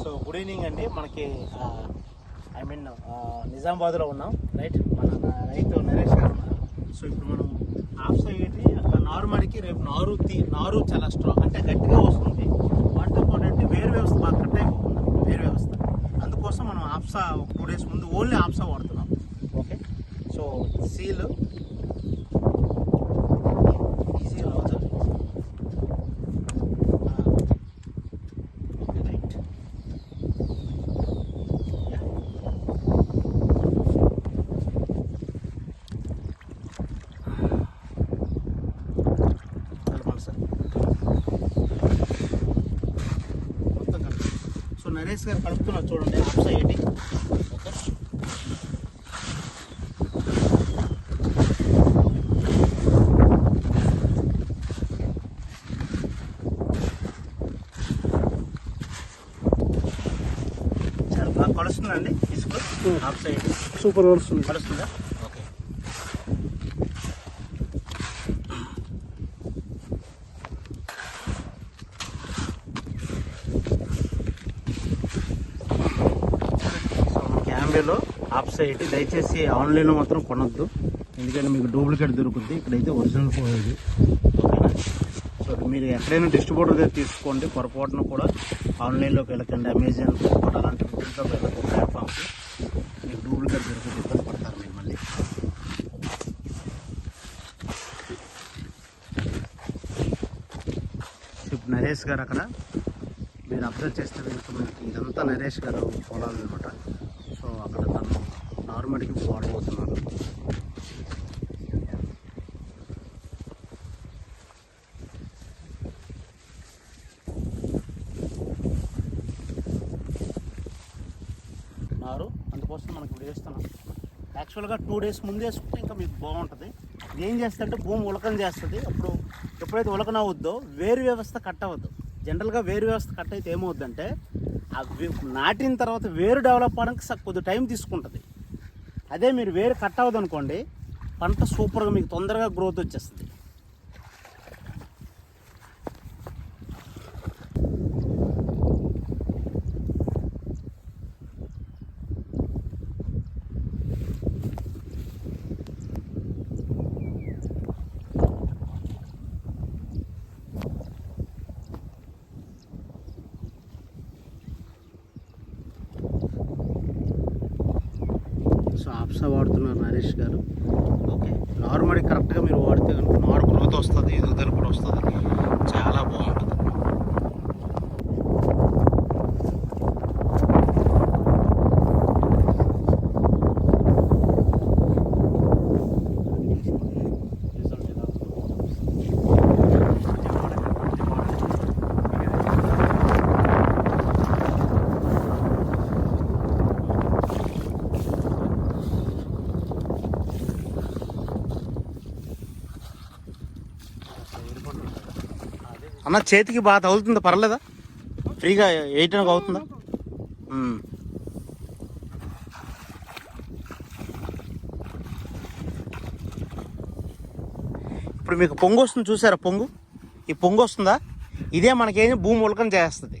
So good evening అండి. మనకి I mean నిజామాబాద్లో ఉన్నాం రైట్ మన రైతు నరేష్ గారు సో ఇప్పుడు మనం ఆఫ్ సైడ్ నార్మల్కి రేపు నారు తీ నారు చాలా స్ట్రాంగ్ అంటే గట్టిగా వస్తుంది. వాటితో పాటు అంటే వేరు వ్యవస్థ బాగా కట్ అయిపోతుంది. వేరు వ్యవస్థ. అందుకోసం మనం ఆప్సా ఒక టూ డేస్ ముందు ఓన్లీ ఆప్సా వాడుతున్నాం. ఓకే సో సీల్ నరేష్ గారు కలుపుతున్నారు చూడండి ఆఫ్ సైడ్ ఓకే చాలా బాగా కలుస్తుందండి ఇసుక ఆఫ్ సైడ్ సూపర్ వస్తుంది కలుస్తుందా? బాంబేలో సో క్యామ్రాలో ఆఫ్ దయచేసి ఆన్లైన్లో మాత్రం కొనొద్దు. ఎందుకంటే మీకు డూప్లికేట్ దొరుకుతుంది. ఇక్కడైతే ఒరిజినల్ పోయేది ఓకేనా? సో మీరు ఎక్కడైనా డిస్ట్రిబ్యూటర్ దగ్గర తీసుకోండి. పొరపాటున కూడా ఆన్లైన్లోకి వెళ్ళకండి. అమెజాన్ ఫ్లిప్కార్ట్ అలాంటి వీటిలోకి వెళ్ళకండి. ప్లాట్ఫామ్స్ మీకు డూప్లికేట్ దొరుకుతుంది ఇబ్బంది పడతారు మీరు మళ్ళీ. ఇప్పుడు నరేష్ గారు అక్కడ మీరు అబ్జర్వ్ చేస్తే మనకి ఇదంతా నరేష్ గారు పొలాలు అనమాట సో అక్కడ తను నార్మల్కి వాడబోతున్నారు నారు అందుకోసం మనకి ఇప్పుడు వేస్తున్నాం యాక్చువల్గా టూ డేస్ ముందు వేసుకుంటే ఇంకా మీకు బాగుంటుంది. ఏం చేస్తుందంటే భూమి ఉలకం చేస్తుంది. అప్పుడు ఎప్పుడైతే ఉలకన అవుద్దో వేరు వ్యవస్థ కట్ అవ్వద్దు జనరల్గా వేరు వ్యవస్థ కట్ అయితే ఏమవుద్దంటే అవి నాటిన తర్వాత వేరు డెవలప్ అవడానికి స- కొద్ది టైం తీసుకుంటుంది. అదే మీరు వేరు కట్ అవ్వదు అనుకోండి పంట సూపర్గా మీకు తొందరగా గ్రోత్ వచ్చేస్తుంది. సో ఆప్సా వాడుతున్నారు నరేష్ గారు. ఓకే. నార్మల్ కరెక్ట్గా మీరు వాడితే కనుక నార్ గ్రోత్ వస్తుంది ఎదుగుదల కూడా వస్తుంది చాలా బాగుంటుంది అన్న చేతికి బాగా తగులుతుందా? పర్లేదా? ఫ్రీగా వేయటానికి అవుతుందా? ఇప్పుడు మీకు పొంగు వస్తుంది చూసారా? పొంగు? ఈ పొంగు వస్తుందా? ఇదే మనకేం భూమి ఉలకం చేస్తుంది.